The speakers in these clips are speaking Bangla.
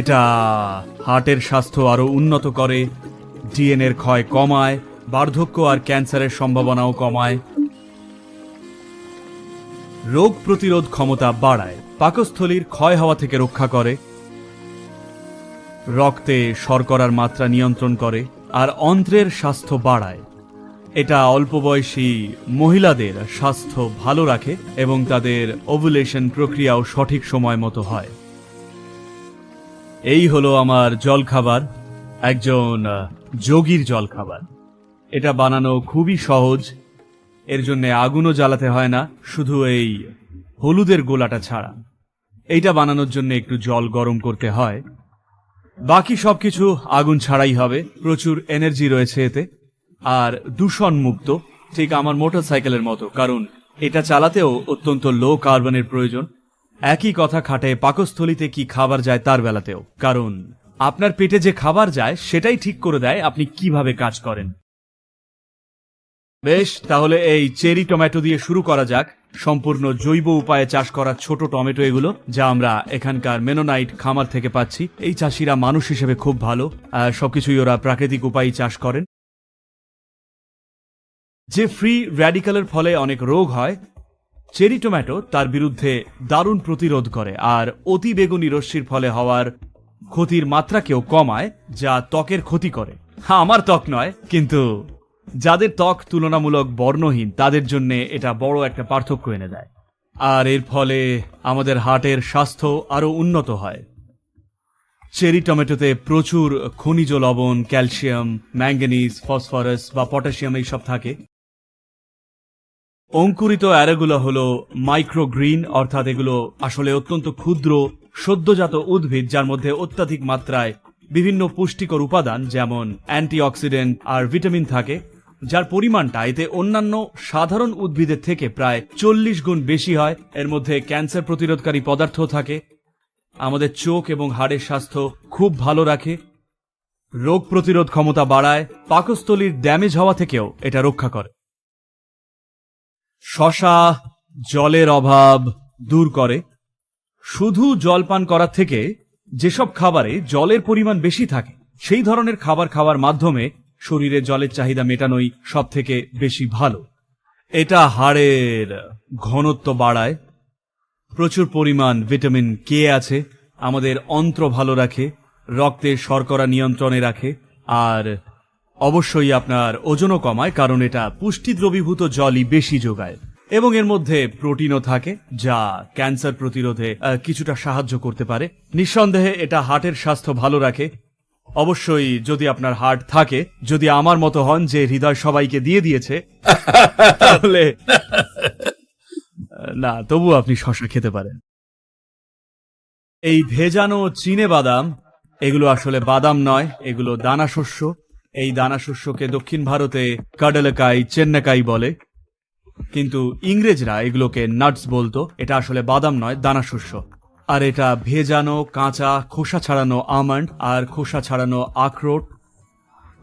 এটা হার্টের স্বাস্থ্য আরও উন্নত করে, ডিএনএর ক্ষয় কমায়, বার্ধক্য আর ক্যান্সারের সম্ভাবনাও কমায়। রোগ প্রতিরোধ ক্ষমতা বাড়ায়, পাকস্থলীর ক্ষয় হওয়া থেকে রক্ষা করে। রক্তে শর্করার মাত্রা নিয়ন্ত্রণ করে আর অন্ত্রের স্বাস্থ্য বাড়ায়। এটা অল্প বয়সী মহিলাদের স্বাস্থ্য ভালো রাখে এবং তাদের ওভুলেশন প্রক্রিয়াও সঠিক সময় মতো হয়। এই হলো আমার জলখাবার, একজন যোগীর জলখাবার। এটা বানানো খুবই সহজ, এর জন্য আগুনও জ্বালাতে হয় না, শুধু এই হলুদের গোলাটা ছাড়া। এইটা বানানোর জন্য একটু জল গরম করতে হয়। বাকি সব কিছু আগুন ছাড়াই হবে, প্রচুর এনার্জি রয়েছে এতে, আর দূষণ মুক্ত ঠিক আমার মোটরসাইকেলের মতো, কারণ এটা চালাতেও অত্যন্ত লো কার্বনের প্রয়োজন। একই কথা খাটে পাকস্থলিতে কি খাবার যায় তার বেলাতেও। কারণ, আপনার পেটে যে খাবার যায়, সেটাই ঠিক করে দেয় আপনি কীভাবে কাজ করেন। বেশ, তাহলে এই চেরি টমেটো দিয়ে শুরু করা যাক। সম্পূর্ণ জৈব উপায়ে চাষ করা ছোট টমেটো এগুলো, যা আমরা এখানকার মেনোনাইট খামার থেকে পাচ্ছি। এই চাষিরা মানুষ হিসেবে খুব ভালো সবকিছুই ওরা প্রাকৃতিক উপায়ে চাষ করেন। যে ফ্রি র্যাডিক্যালের ফলে অনেক রোগ হয় চেরি টমেটো তার বিরুদ্ধে দারুণ প্রতিরোধ করে, আর অতি বেগুনি রশ্মির ফলে হওয়ার ক্ষতির মাত্রাকেও কমায়, যা ত্বকের ক্ষতি করে। হ্যাঁ আমার ত্বক নয়, কিন্তু যাদের ত্বক তুলনামূলক বর্ণহীন, তাদের জন্য এটা বড় একটা পার্থক্য এনে দেয়। আর এর ফলে আমাদের হার্টের স্বাস্থ্য আরও উন্নত হয়। চেরি টমেটোতে প্রচুর খনিজ লবণ, ক্যালসিয়াম, ম্যাঙ্গানিজ, ফসফরাস বা পটাশিয়াম এইসব থাকে। অঙ্কুরিত অ্যারেগুলো হলো মাইক্রোগ্রিন, অর্থাৎ এগুলো আসলে অত্যন্ত ক্ষুদ্র, সদ্যজাত উদ্ভিদ যার মধ্যে অত্যাধিক মাত্রায় বিভিন্ন পুষ্টিকর উপাদান, যেমন অ্যান্টিঅক্সিডেন্ট আর ভিটামিন থাকে, যার পরিমাণটা এতে অন্যান্য সাধারণ উদ্ভিদের থেকে প্রায় চল্লিশ গুণ বেশি হয়। এর মধ্যে ক্যান্সার প্রতিরোধকারী পদার্থ থাকে। আমাদের চোখ এবং হাড়ের স্বাস্থ্য খুব ভালো রাখে। রোগ প্রতিরোধ ক্ষমতা বাড়ায়, পাকস্থলীর ড্যামেজ হওয়া থেকেও এটা রক্ষা করে। শশা জলের অভাব দূর করে। শুধু জল পান করার থেকে যেসব খাবারে জলের পরিমাণ বেশি থাকে, সেই ধরনের খাবার খাওয়ার মাধ্যমে শরীরে জলের চাহিদা মেটানোই সব থেকে বেশি ভালো। এটা হাড়ের ঘনত্ব বাড়ায়। প্রচুর পরিমাণ ভিটামিন কে আছে, আমাদের অন্ত্র ভালো রাখে, রক্তে শর্করা নিয়ন্ত্রণে রাখে, আর অবশ্যই আপনার ওজনও কমায় কারণ এটা পুষ্টি দ্রবীভূত জলই বেশি যোগায়। এবং এর মধ্যে প্রোটিনও থাকে যা ক্যান্সার প্রতিরোধে কিছুটা সাহায্য করতে পারে। নিঃসন্দেহে এটা হার্টের স্বাস্থ্য ভালো রাখে। অবশ্যই যদি আপনার হার্ট থাকে যদি আমার মতো হন যে হৃদয় সবাইকে দিয়ে দিয়েছে তাহলে না তবু আপনি শশা খেতে পারেন। এই ভেজানো চিনে বাদাম এগুলো আসলে বাদাম নয় এগুলো দানা শস্য। এই দানা শস্যকে দক্ষিণ ভারতে কাডালাকাই, চেন্নাকাই বলে। কিন্তু ইংরেজরা এগুলোকে নাটস বলতো। এটা আসলে বাদাম নয় দানা শস্য আর এটা ভেজানো, কাঁচা, খোসা ছাড়ানো আমন্ড আর খোসা ছাড়ানো আখরোট।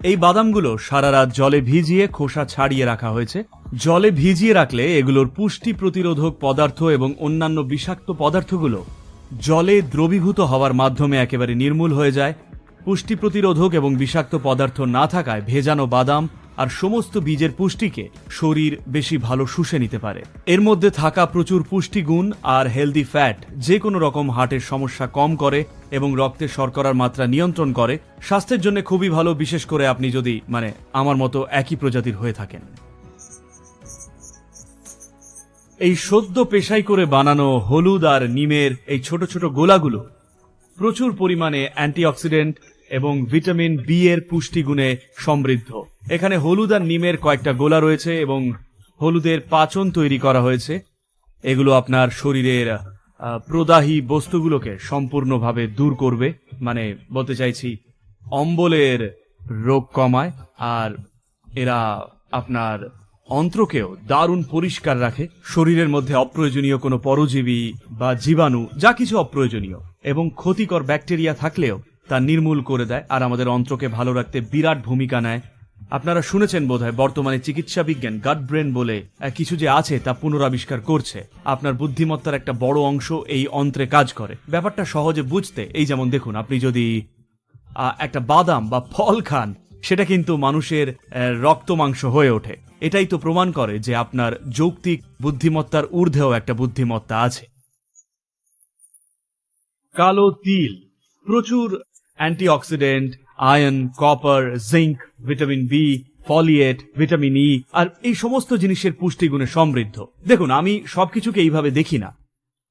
এই বাদামগুলো সারা রাত জলে ভিজিয়ে খোসা ছাড়িয়ে রাখা হয়েছে। জলে ভিজিয়ে রাখলে এগুলোর পুষ্টি প্রতিরোধক পদার্থ এবং অন্যান্য বিষাক্ত পদার্থগুলো জলে দ্রবীভূত হওয়ার মাধ্যমে একেবারে নির্মূল হয়ে যায়। পুষ্টি প্রতিরোধক এবং বিষাক্ত পদার্থ না থাকায় ভেজানো বাদাম আর সমস্ত বীজের পুষ্টিকে শরীর বেশি ভালো শুষে নিতে পারে। এর মধ্যে থাকা প্রচুর পুষ্টিগুণ আর হেলদি ফ্যাট যে কোনো রকম হার্টের সমস্যা কম করে এবং রক্তে শর্করার মাত্রা নিয়ন্ত্রণ করে, স্বাস্থ্যের জন্য খুবই ভালো, বিশেষ করে আপনি যদি মানে আমার মতো একই প্রজাতির হয়ে থাকেন। এই সদ্য পেশাই করে বানানো হলুদ আর নিমের এই ছোট ছোট গোলাগুলো প্রচুর পরিমাণে অ্যান্টিঅক্সিডেন্ট এবং ভিটামিন বি এর পুষ্টিগুণে সমৃদ্ধ। এখানে হলুদ আর নিমের কয়েকটা গোলা রয়েছে এবং হলুদের পাচন তৈরি করা হয়েছে। এগুলো আপনার শরীরের প্রদাহী বস্তুগুলোকে সম্পূর্ণভাবে দূর করবে। মানে বলতে চাইছি, অম্বলের রোগ কমায় আর এরা আপনার অন্ত্রকেও দারুণ পরিষ্কার রাখে। শরীরের মধ্যে অপ্রয়োজনীয় কোনো পরজীবী বা জীবাণু, যা কিছু অপ্রয়োজনীয় এবং ক্ষতিকর ব্যাকটেরিয়া থাকলেও তা নির্মূল করে দেয় আর আমাদের অন্ত্রকে ভালো রাখতে বিরাট ভূমিকা নেয়। আপনারা শুনেছেন বোধহয়, বর্তমানে চিকিৎসা বিজ্ঞান গাট ব্রেন বলে কিছু যে আছে তা পুনরাবিষ্কার করছে। আপনার বুদ্ধিমত্তার একটা বড় অংশ এই অন্ত্রে কাজ করে। ব্যাপারটা সহজে বুঝতে, এই যেমন দেখুন, আপনি যদি একটা বাদাম বা ফল খান, সেটা কিন্তু মানুষের রক্ত মাংস হয়ে ওঠে। এটাই তো প্রমাণ করে যে আপনার যৌক্তিক বুদ্ধিমত্তার ঊর্ধ্বেও একটা বুদ্ধিমত্তা আছে। কালো তিল, প্রচুর antioxidant iron copper zinc vitamin B folate vitamin E আর এই সমস্ত জিনিসের পুষ্টিগুণে সমৃদ্ধ। দেখুন, আমি সবকিছুকে এইভাবে দেখি না,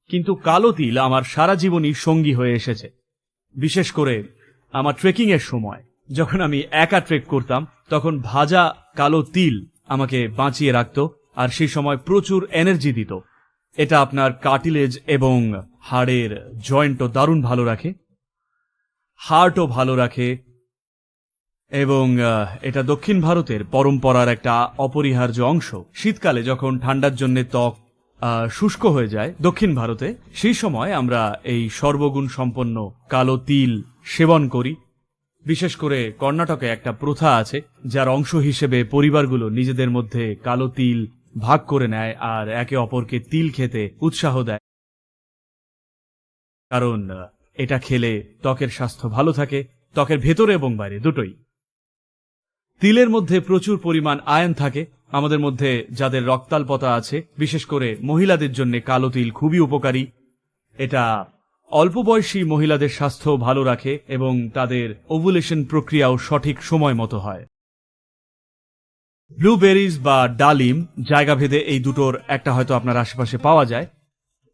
কিন্তু কালো তিল আমার সারা জীবনই সঙ্গী হয়ে এসেছে। বিশেষ করে আমার ট্রেকিং এর সময়, যখন আমি একা ট্রেক করতাম, তখন ভাজা কালো তিল আমাকে বাঁচিয়ে রাখত, আর সেই সময় প্রচুর এনার্জি দিত। এটা আপনার কার্টিলেজ এবং হাড়ের জয়েন্টও দারুণ ভালো রাখে। হার্টও ভালো রাখে এবং এটা দক্ষিণ ভারতের পরম্পরার একটা অপরিহার্য অংশ। শীতকালে যখন ঠান্ডার জন্য ত্বক শুষ্ক হয়ে যায় দক্ষিণ ভারতে, সেই সময় আমরা এই সর্বগুণ সম্পন্ন কালো তিল সেবন করি। বিশেষ করে কর্ণাটকে একটা প্রথা আছে, যার অংশ হিসেবে পরিবারগুলো নিজেদের মধ্যে কালো তিল ভাগ করে নেয় আর একে অপরকে তিল খেতে উৎসাহ দেয়। কারণ এটা খেলে ত্বকের স্বাস্থ্য ভালো থাকে, ত্বকের ভেতরে এবং বাইরে, দুটোই। তিলের মধ্যে প্রচুর পরিমাণ আয়ন থাকে, আমাদের মধ্যে যাদের রক্তাল্পতা আছে, বিশেষ করে মহিলাদের জন্য কালো তিল খুবই উপকারী। এটা অল্প বয়সী মহিলাদের স্বাস্থ্য ভালো রাখে এবং তাদের ওভুলেশন প্রক্রিয়াও সঠিক সময় মতো হয়। ব্লুবেরিজ বা ডালিম, জায়গাভেদে এই দুটোর একটা হয়তো আপনার আশেপাশে পাওয়া যায়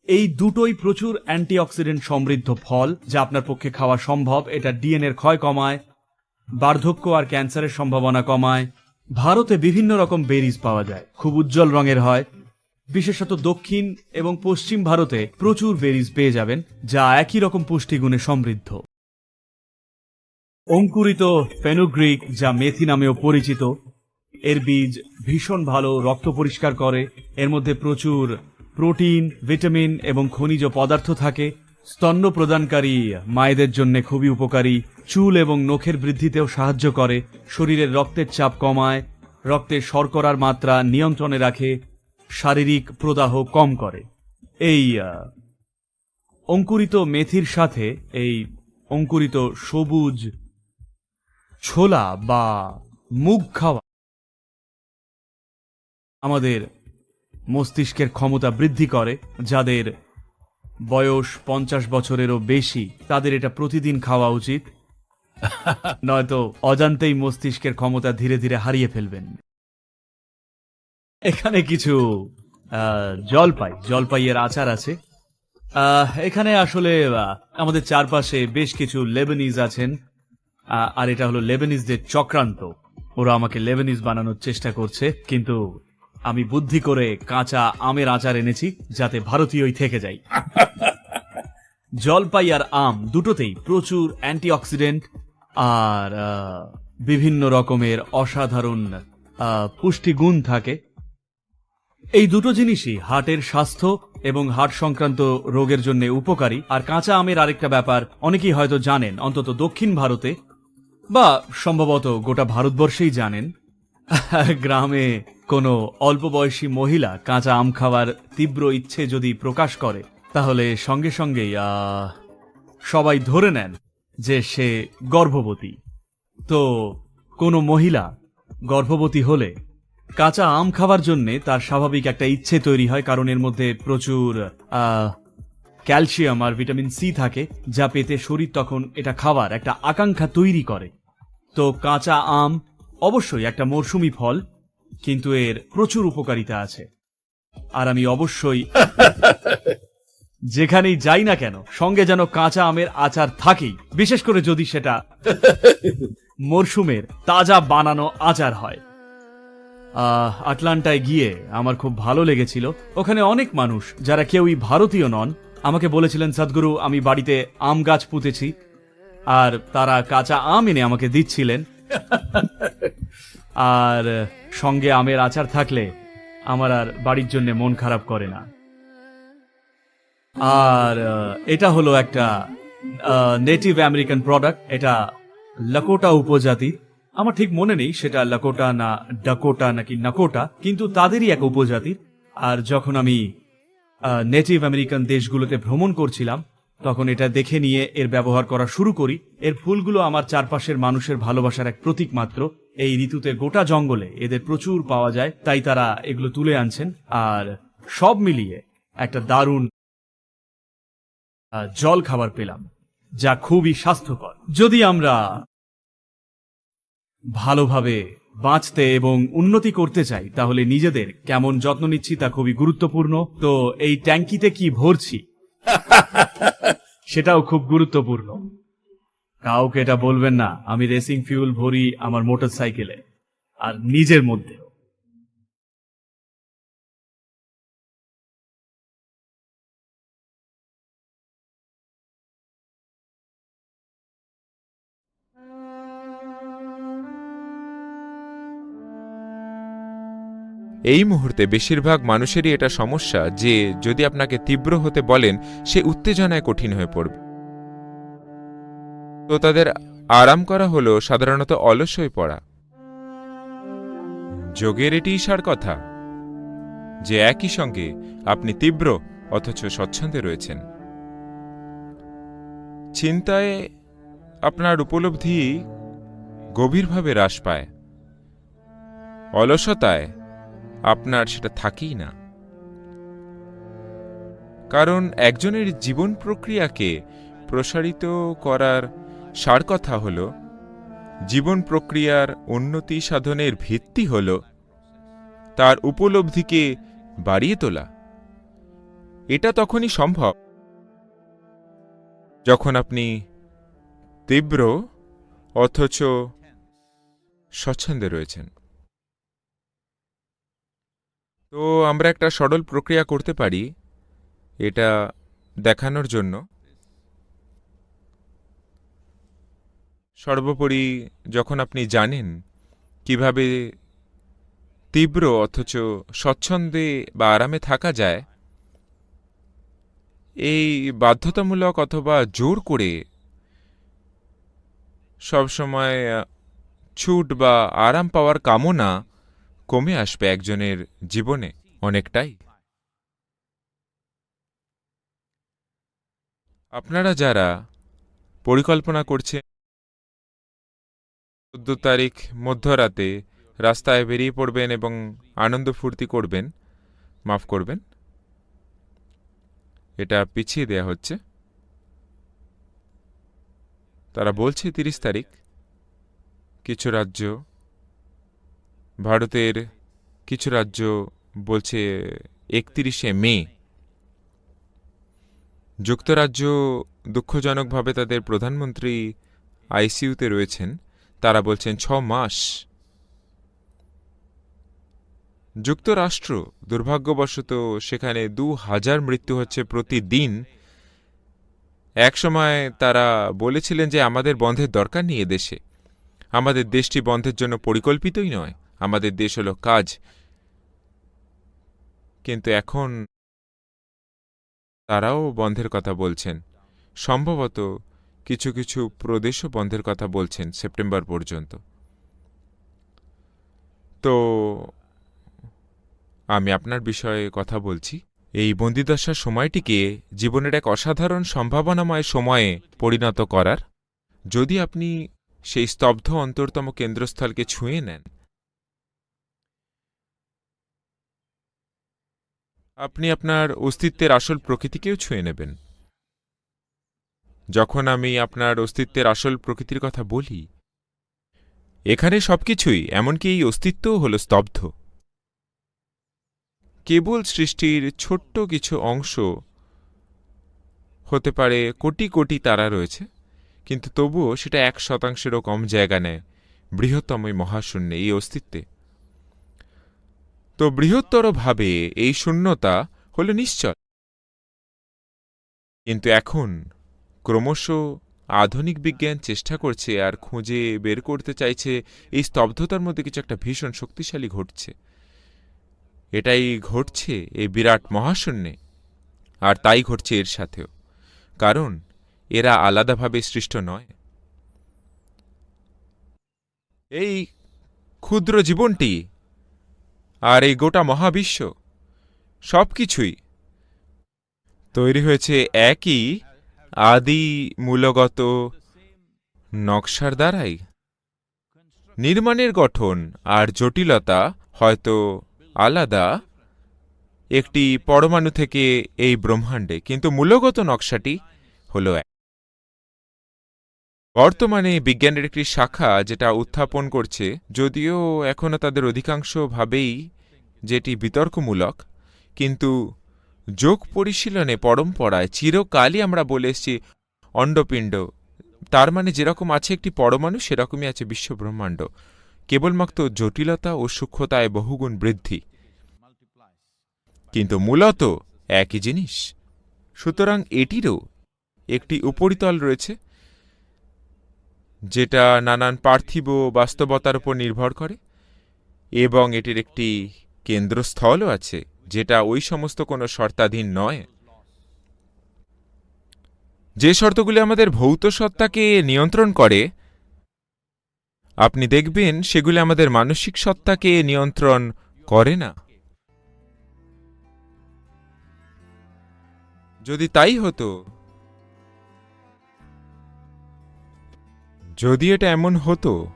এই দুটোই প্রচুর অ্যান্টিঅক্সিডেন্ট সমৃদ্ধ ফল যা আপনার পক্ষে খাওয়া সম্ভব। এটা ডিএনএর ক্ষয় কমায়, বার্ধক্য আর ক্যান্সারের সম্ভাবনা কমায়। ভারতে বিভিন্ন রকম বেরিজ পাওয়া যায়, খুব উজ্জ্বল রঙের হয়। বিশেষত দক্ষিণ এবং পশ্চিম ভারতে প্রচুর বেরিজ পেয়ে যাবেন, যা একই রকম পুষ্টিগুণে সমৃদ্ধ। অঙ্কুরিত ফেনুগ্রিক, যা মেথি নামেও পরিচিত, এর বীজ ভীষণ ভালো রক্ত পরিষ্কার করে, এর মধ্যে প্রচুর প্রোটিন, ভিটামিন এবং খনিজ পদার্থ থাকে, স্তন্য প্রদানকারী, মায়েদের জন্য খুবই উপকারী, চুল এবং নখের বৃদ্ধিতেও সাহায্য করে, শরীরের রক্তের চাপ কমায়, রক্তের শর্করার মাত্রা নিয়ন্ত্রণে রাখে, শারীরিক প্রদাহ কম করে। এই অঙ্কুরিত মেথির সাথে এই অঙ্কুরিত সবুজ ছোলা বা মুগ খাওয়া আমাদের মস্তিষ্কের ক্ষমতা বৃদ্ধি করে যাদের বয়স পঞ্চাশ বছরেরও বেশি তাদের এটা প্রতিদিন খাওয়া উচিত। নয়তো অজান্তেই মস্তিষ্কের ক্ষমতা ধীরে ধীরে হারিয়ে ফেলবেন। এখানে কিছু জলপাই জলপাইয়ের আচার আছে। এখানে আসলে আমাদের চারপাশে বেশ কিছু লেবেনিজ আছেন। আর এটা হলো লেবানিজদের চক্রান্ত। ওরা আমাকে লেবানিজ বানানোর চেষ্টা করছে কিন্তু আমি বুদ্ধি করে কাঁচা আমের আচার এনেছি যাতে ভারতীয়ই থেকে যাই জলপাই আর আম দুটোতেই প্রচুর অ্যান্টিঅক্সিডেন্ট আর বিভিন্ন রকমের অসাধারণ পুষ্টিগুণ থাকে। এই দুটো জিনিসই হার্টের স্বাস্থ্য এবং হার্ট সংক্রান্ত রোগের জন্য উপকারী। আর কাঁচা আমের আরেকটা ব্যাপার অনেকেই হয়তো জানেন অন্তত দক্ষিণ ভারতে বা সম্ভবত গোটা ভারতবর্ষেই জানেন গ্রামে কোনো অল্প বয়সী মহিলা কাঁচা আম খাওয়ার তীব্র ইচ্ছে যদি প্রকাশ করে, তাহলে সঙ্গে সঙ্গেই সবাই ধরে নেন যে সে গর্ভবতী। তো কোনো মহিলা গর্ভবতী হলে কাঁচা আম খাওয়ার জন্যে তার স্বাভাবিক একটা ইচ্ছে তৈরি হয়, কারণ এর মধ্যে প্রচুর ক্যালসিয়াম আর ভিটামিন সি থাকে, যা পেতে শরীর তখন এটা খাওয়ার একটা আকাঙ্ক্ষা তৈরি করে। তো কাঁচা আম অবশ্যই একটা মরশুমি ফল কিন্তু এর প্রচুর উপকারিতা আছে। আর আমি অবশ্যই যেখানেই যাই না কেন সঙ্গে যেন কাঁচা আমের আচার থাকেই বিশেষ করে যদি সেটা মরশুমের তাজা বানানো আচার হয়। আহ, আটলান্টায় গিয়ে আমার খুব ভালো লেগেছিল। ওখানে অনেক মানুষ যারা কেউই ভারতীয় নন আমাকে বলেছিলেন সদ্গুরু আমি বাড়িতে আম গাছ পুঁতেছি। আর তারা কাঁচা আম এনে আমাকে দিচ্ছিলেন। আর সঙ্গে আমের আচার থাকলে আমার আর বাড়ির জন্য মন খারাপ করে না। আর এটা হলো একটা নেটিভ আমেরিকান প্রোডাক্ট এটা লাকোটা উপজাতি। আমার ঠিক মনে নেই সেটা লাকোটা না ডাকোটা নাকি নাকোটা কিন্তু তাদেরই এক উপজাতির আর যখন আমি নেটিভ আমেরিকান দেশগুলোতে ভ্রমণ করছিলাম তখন এটা দেখে নিয়ে এর ব্যবহার করা শুরু করি। এর ফুলগুলো আমার চারপাশের মানুষের ভালোবাসার এক প্রতীক মাত্র। এই ঋতুতে গোটা জঙ্গলে এদের প্রচুর পাওয়া যায়, তাই তারা এগুলো তুলে আনছেন। আর সব মিলিয়ে একটা দারুণ জল খাবার পেলাম, যা খুবই স্বাস্থ্যকর। যদি আমরা ভালোভাবে বাঁচতে এবং উন্নতি করতে চাই, তাহলে নিজেদের কেমন যত্ন নিচ্ছি তা খুবই গুরুত্বপূর্ণ। তো এই ট্যাঙ্কিতে কি ভরছি সেটাও খুব গুরুত্বপূর্ণ। কাউকে এটা বলবেন না, আমি রেসিং ফিউল ভরি আমার মোটর সাইকেলে আর নিজের মধ্যে। এই মুহূর্তে বেশিরভাগ মানুষেরই এটা সমস্যা যে, যদি আপনাকে তীব্র হতে বলেন, সে উত্তেজনায় কঠিন হয়ে পড়বে। তো তাদের আরাম করা হলো সাধারণত অলস হয়ে পড়া। যোগের এটি সার কথা, যে একই সঙ্গে আপনি তীব্র অথচ স্বচ্ছন্দে রয়েছেন। চিন্তায় আপনার উপলব্ধি গভীরভাবে হ্রাস পায়। অলসতায় আপনার সেটা থাকেই না। কারণ একজনের জীবন প্রক্রিয়াকে প্রসারিত করার সার কথা হল, জীবন প্রক্রিয়ার উন্নতি সাধনের ভিত্তি হল তার উপলব্ধিকে বাড়িয়ে তোলা। এটা তখনই সম্ভব যখন আপনি তীব্র অথচ স্বচ্ছন্দে রয়েছেন। তো আমরা একটা সরল প্রক্রিয়া করতে পারি এটা দেখানোর জন্য। সর্বোপরি যখন আপনি জানেন কীভাবে তীব্র অথচ স্বচ্ছন্দে বা আরামে থাকা যায়, এই বাধ্যতামূলক অথবা জোর করে সবসময় ছুট বা আরাম পাওয়ার কামনা কমে আসবে একজনের জীবনে অনেকটাই। আপনারা যারা পরিকল্পনা করছেন, চোদ্দ তারিখ মধ্যরাতে রাস্তায় বেরিয়ে পড়বেন এবং আনন্দ ফুর্তি করবেন, মাফ করবেন। এটা পিছিয়ে দেয়া হচ্ছে। তারা বলছে তিরিশ তারিখ। কিছু রাজ্য ভারতের কিছু রাজ্য বলছে একত্রিশে মে। যুক্তরাজ্য দুঃখজনকভাবে তাদের প্রধানমন্ত্রী আইসিইউতে রয়েছেন। তারা বলছেন ছ মাস। যুক্তরাষ্ট্র দুর্ভাগ্যবশত সেখানে দু হাজার মৃত্যু হচ্ছে প্রতিদিন। একসময় তারা বলেছিলেন যে আমাদের বন্ধের দরকার নেই দেশে। আমাদের দেশটি বন্ধের জন্য পরিকল্পিতই নয়। আমাদের দেশ হলো কাজ। কিন্তু এখন তারাও বন্ধের কথা বলছেন। সম্ভবত কিছু কিছু প্রদেশও বন্ধের কথা বলছেন সেপ্টেম্বর পর্যন্ত। তো আমি আপনার বিষয়ে কথা বলছি। এই বন্দিদশার সময়টিকে জীবনের এক অসাধারণ সম্ভাবনাময় সময়ে পরিণত করার। যদি আপনি সেই স্তব্ধ অন্তরতম কেন্দ্রস্থলকে ছুঁয়ে নেন আপনি আপনার অস্তিত্বের আসল প্রকৃতিকেও ছুঁয়ে নেবেন। যখন আমি আপনার অস্তিত্বের আসল প্রকৃতির কথা বলি, এখানে সবকিছুই, এমনকি এই অস্তিত্বও হল স্তব্ধ। কেবল সৃষ্টির ছোট্ট কিছু অংশ হতে পারে কোটি কোটি তারা রয়েছে, কিন্তু তবুও সেটা এক শতাংশেরও কম জায়গা নেয় বৃহত্তম মহাশূন্যে, এই অস্তিত্বে। তো বৃহত্তরভাবে এই শূন্যতা হল নিশ্চয় কিন্তু এখন ক্রমশ আধুনিক বিজ্ঞান চেষ্টা করছে আর খুঁজে বের করতে চাইছে, এই স্তব্ধতার মধ্যে কিছু একটা ভীষণ শক্তিশালী ঘটছে। এটাই ঘটছে এই বিরাট মহাশূন্যে, আর তাই ঘটছে এর সাথেও, কারণ এরা আলাদাভাবে সৃষ্ট নয়। এই ক্ষুদ্র জীবনটি আর এই গোটা মহাবিশ্ব সব কিছুই তৈরি হয়েছে একই আদি মূলগত নকশার দ্বারাই। নির্মাণের গঠন আর জটিলতা হয়তো আলাদা, একটি পরমাণু থেকে এই ব্রহ্মাণ্ডে, কিন্তু মূলগত নকশাটি হল এক। বর্তমানে বিজ্ঞানের একটি শাখা যেটা উত্থাপন করছে, যদিও এখনও তাদের অধিকাংশ ভাবেই যেটি বিতর্কমূলক, কিন্তু যোগ পরিশীলনে পরম্পরায় চিরকালই আমরা বলে এসেছি অণ্ডপিণ্ড তার মানে যেরকম আছে একটি পরমাণু, সেরকমই আছে বিশ্বব্রহ্মাণ্ড। কেবলমাত্র জটিলতা ও সূক্ষ্মতায় বহুগুণ বৃদ্ধি। কিন্তু মূলত একই জিনিস। সুতরাং এটিরও একটি উপরিতল রয়েছে। যেটা নানান পার্থিব বাস্তবতার উপর নির্ভর করে, এবং এটির একটি কেন্দ্রস্থলও আছে, যেটা ওই সমস্ত কোনো শর্তাধীন নয়। যে শর্তগুলি আমাদের ভৌত সত্তাকে নিয়ন্ত্রণ করে, আপনি দেখবেন সেগুলি আমাদের মানসিক সত্তাকে নিয়ন্ত্রণ করে না। যদি তাই হতো যদি এটা এমন হতো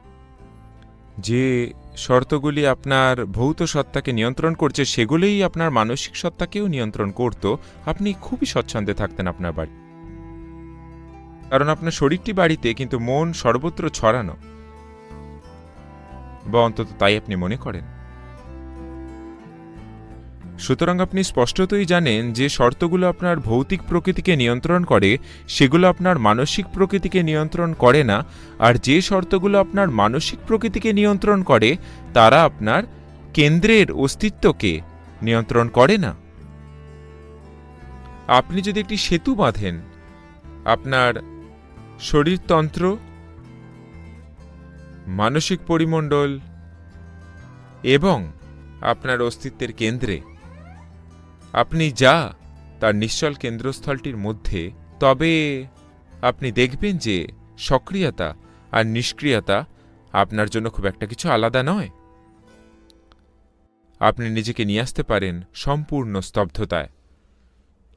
যে শর্তগুলি আপনার ভৌত সত্তাকে নিয়ন্ত্রণ করছে, সেগুলোই আপনার মানসিক সত্তাকেও নিয়ন্ত্রণ করত, আপনি খুবই স্বচ্ছন্দে থাকতেন আপনার বাড়ি। কারণ আপনার শরীরটি বাড়িতে কিন্তু মন সর্বত্র ছড়ানো। বা অন্তত তাই আপনি মনে করেন। সুতরাং আপনি স্পষ্টতই জানেন যে শর্তগুলো আপনার ভৌতিক প্রকৃতিকে নিয়ন্ত্রণ করে, সেগুলো আপনার মানসিক প্রকৃতিকে নিয়ন্ত্রণ করে না, আর যে শর্তগুলো আপনার মানসিক প্রকৃতিকে নিয়ন্ত্রণ করে, তারা আপনার কেন্দ্রের অস্তিত্বকে নিয়ন্ত্রণ করে না। আপনি যদি একটি সেতু বাঁধেন, আপনার শরীরতন্ত্র, মানসিক পরিমণ্ডল এবং আপনার অস্তিত্বের কেন্দ্রে আপনি যা, তার নিশ্চল কেন্দ্রস্থলটির মধ্যে, তবে আপনি দেখবেন যে সক্রিয়তা আর নিষ্ক্রিয়তা আপনার জন্য খুব একটা কিছু আলাদা নয়। আপনি নিজেকে নিয়ে আসতে পারেন সম্পূর্ণ স্তব্ধতায়।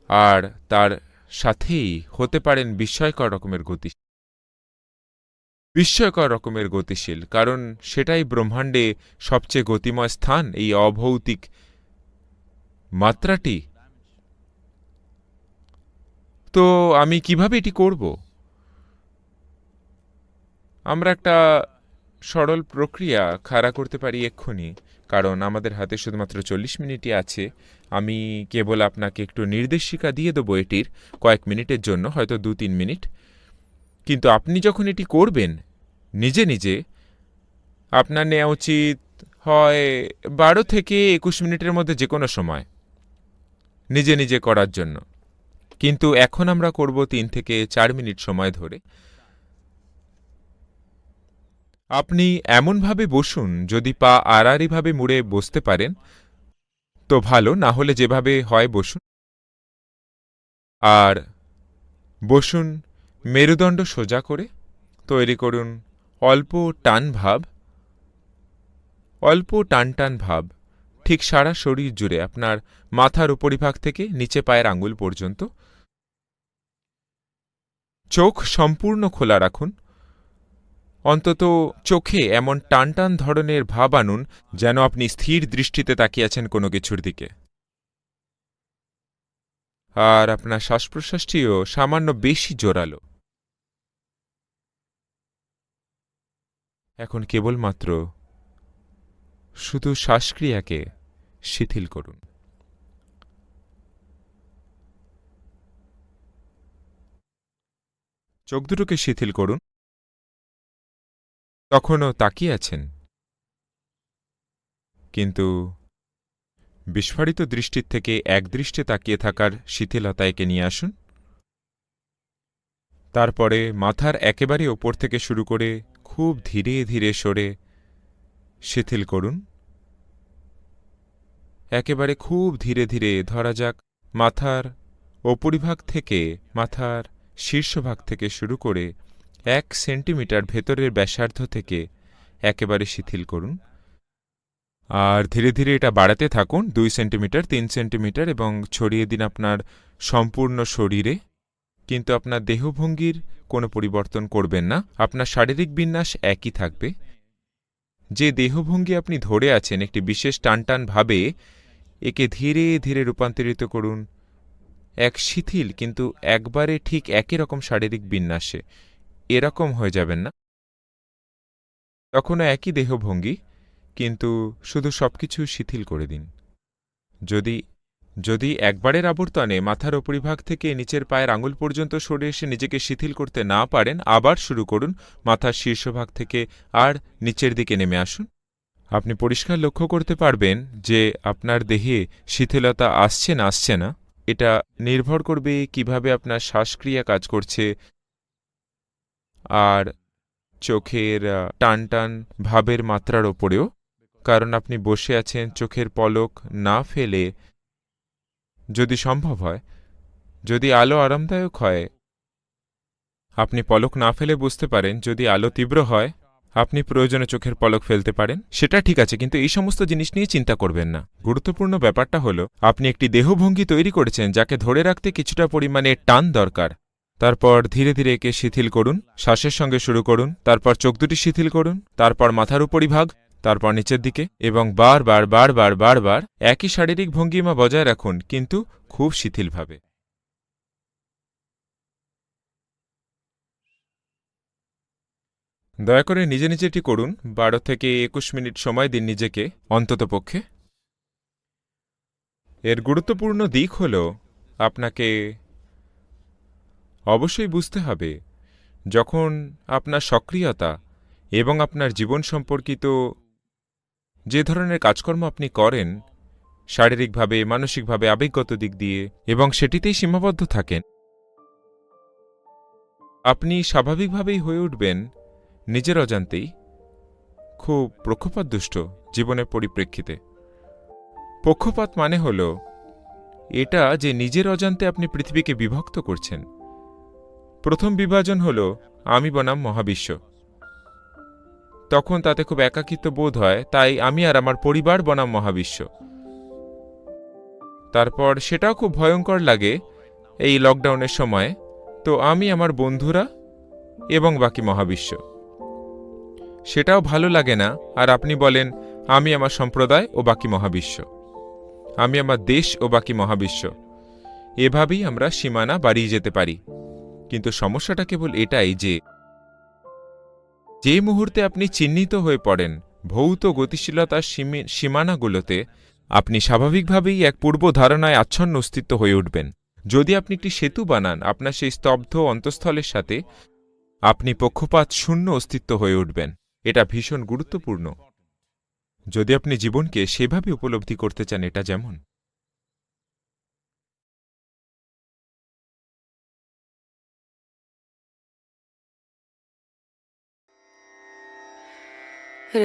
আর তার সাথেই হতে পারেন বিস্ময়কর রকমের গতি বিস্ময়কর রকমের গতিশীল, কারণ সেটাই ব্রহ্মাণ্ডে সবচেয়ে গতিময় স্থান, এই অভৌতিক মাত্রাটি? তো আমি কীভাবে এটি করব? আমরা একটা সরল প্রক্রিয়া খাড়া করতে পারি এক্ষুনি, কারণ আমাদের হাতে শুধুমাত্র চল্লিশ মিনিটই আছে। আমি কেবল আপনাকে একটু নির্দেশিকা দিয়ে দেবো এটির, কয়েক মিনিটের জন্য, হয়তো দু তিন মিনিট। কিন্তু আপনি যখন এটি করবেন, নিজে নিজে, আপনার নেওয়া উচিত হয় বারো থেকে একুশ মিনিটের মধ্যে যে কোনো সময়। নিজে নিজে করার জন্য। কিন্তু এখন আমরা করব তিন থেকে চার মিনিট সময় ধরে। আপনি এমনভাবে বসুন, যদি পা আড়াআড়িভাবে মুড়ে বসতে পারেন, তো ভালো, না হলে যেভাবে হয় বসুন। আর বসুন, মেরুদণ্ড সোজা করে তৈরি করুন অল্প টান ভাব, অল্প টান টান ভাব। ঠিক সারা শরীর জুড়ে আপনার মাথার উপরিভাগ থেকে নিচে পায়ের আঙ্গুল পর্যন্ত। চোখ সম্পূর্ণ খোলা রাখুন। অন্তত চোখে এমন টান টান ধরনের ভাব আনুন যেন আপনি স্থির দৃষ্টিতে তাকিয়ে আছেন কোনো কিছুর দিকে। আর আপনার শ্বাস প্রশ্বাসটিও সামান্য বেশি জোরালো। এখন কেবলমাত্র শুধু শ্বাসক্রিয়াকে শিথিল করুন। চোখ দুটোকে শিথিল করুন। তখনও তাকিয়ে আছেন। কিন্তু বিস্ফারিত দৃষ্টির থেকে একদৃষ্টে তাকিয়ে থাকার শিথিলতা একে নিয়ে আসুন। তারপরে মাথার একেবারে ওপর থেকে শুরু করে খুব ধীরে ধীরে সরে শিথিল করুন। একেবারে খুব ধীরে ধীরে ধরা যাক, মাথার ওপরিভাগ থেকে, মাথার শীর্ষভাগ থেকে শুরু করে এক সেন্টিমিটার ভেতরের ব্যাসার্ধ থেকে একেবারে শিথিল করুন। আর ধীরে ধীরে এটা বাড়াতে থাকুন, দুই সেন্টিমিটার, তিন সেন্টিমিটার এবং ছড়িয়ে দিন আপনার সম্পূর্ণ শরীরে। কিন্তু আপনার দেহভঙ্গির কোনো পরিবর্তন করবেন না, আপনার শারীরিক বিন্যাস একই থাকবে। যে দেহভঙ্গি আপনি ধরে আছেন, একটি বিশেষ টানটানভাবে একে ধীরে ধীরে রূপান্তরিত করুন। এক শিথিল কিন্তু একবারে ঠিক একই রকম শারীরিক বিন্যাসে। এরকম হয়ে যাবেন না। তখনও একই দেহভঙ্গি, কিন্তু শুধু সব সবকিছু শিথিল করে দিন। যদি যদি একবারের আবর্তনে মাথার উপরিভাগ থেকে নিচের পায়ের আঙুল পর্যন্ত সরে এসে নিজেকে শিথিল করতে না পারেন, আবার শুরু করুন মাথার শীর্ষভাগ থেকে আর নিচের দিকে নেমে আসুন। আপনি পরিষ্কার লক্ষ্য করতে পারবেন যে আপনার দেহে শিথিলতা আসছে না আসছে না। এটা নির্ভর করবে কীভাবে আপনার শ্বাসক্রিয়া কাজ করছে। আর চোখের টান টান ভাবের মাত্রার ওপরেও। কারণ আপনি বসে আছেন, চোখের পলক না ফেলে যদি সম্ভব হয়, যদি আলো আরামদায়ক হয়, আপনি পলক না ফেলে বুঝতে পারেন, যদি আলো তীব্র হয়, আপনি প্রয়োজনে চোখের পলক ফেলতে পারেন। সেটা ঠিক আছে, কিন্তু এই সমস্ত জিনিস নিয়ে চিন্তা করবেন না। গুরুত্বপূর্ণ ব্যাপারটা হলো, আপনি একটি দেহভঙ্গি তৈরি করেছেন, যাকে ধরে রাখতে কিছুটা পরিমাণে টান দরকার। তারপর ধীরে ধীরে একে শিথিল করুন, শ্বাসের সঙ্গে শুরু করুন, তারপর চোখ দুটি শিথিল করুন, তারপর মাথার উপরিভাগ তারপর নিচের দিকে, এবং বারবার বারবার বারবার একই শারীরিক ভঙ্গিমা বজায় রাখুন, কিন্তু খুব শিথিলভাবে। দয়া করে নিজে নিজে এটি করুন। বারো থেকে একুশ মিনিট সময় দিন নিজেকে অন্ততপক্ষে এর গুরুত্বপূর্ণ দিক হল, আপনাকে অবশ্যই বুঝতে হবে, যখন আপনার সক্রিয়তা এবং আপনার জীবন সম্পর্কিত যে ধরনের কাজকর্ম আপনি করেন, শারীরিকভাবে, মানসিকভাবে আবেগগত দিক দিয়ে, এবং সেটিতেই সীমাবদ্ধ থাকেন। আপনি স্বাভাবিকভাবেই হয়ে উঠবেন নিজের অজান্তেই। খুব পক্ষপাতদুষ্ট জীবনের পরিপ্রেক্ষিতে। পক্ষপাত মানে হল, এটা যে নিজের অজান্তে আপনি পৃথিবীকে বিভক্ত করছেন। প্রথম বিভাজন হল, আমি বনাম মহাবিশ্ব। তখন তাতে খুব একাকিত্ব বোধ হয়, তাই আমি আর আমার পরিবার বনাম মহাবিশ্ব। তারপর সেটাও খুব ভয়ঙ্কর লাগে এই লকডাউনের সময়। তো আমি, আমার বন্ধুরা এবং বাকি মহাবিশ্ব। সেটাও ভালো লাগে না, আর আপনি বলেন, আমি আমার সম্প্রদায় ও বাকি মহাবিশ্ব। আমি আমার দেশ ও বাকি মহাবিশ্ব। এভাবেই আমরা সীমানা বাড়িয়ে যেতে পারি। কিন্তু সমস্যাটা কেবল এটাই যে যে মুহূর্তে আপনি চিহ্নিত হয়ে পড়েন, ভৌত গতিশীলতার সীমানাগুলোতে, আপনি স্বাভাবিকভাবেই এক পূর্ব ধারণায় আচ্ছন্ন অস্তিত্ব হয়ে উঠবেন। যদি আপনি একটি সেতু বানান, আপনার সেই স্তব্ধ অন্তঃস্থলের সাথে আপনি পক্ষপাত শূন্য অস্তিত্ব হয়ে উঠবেন। এটা ভীষণ গুরুত্বপূর্ণ। যদি আপনি জীবনকে সেভাবে উপলব্ধি করতে চান, এটা যেমন ರ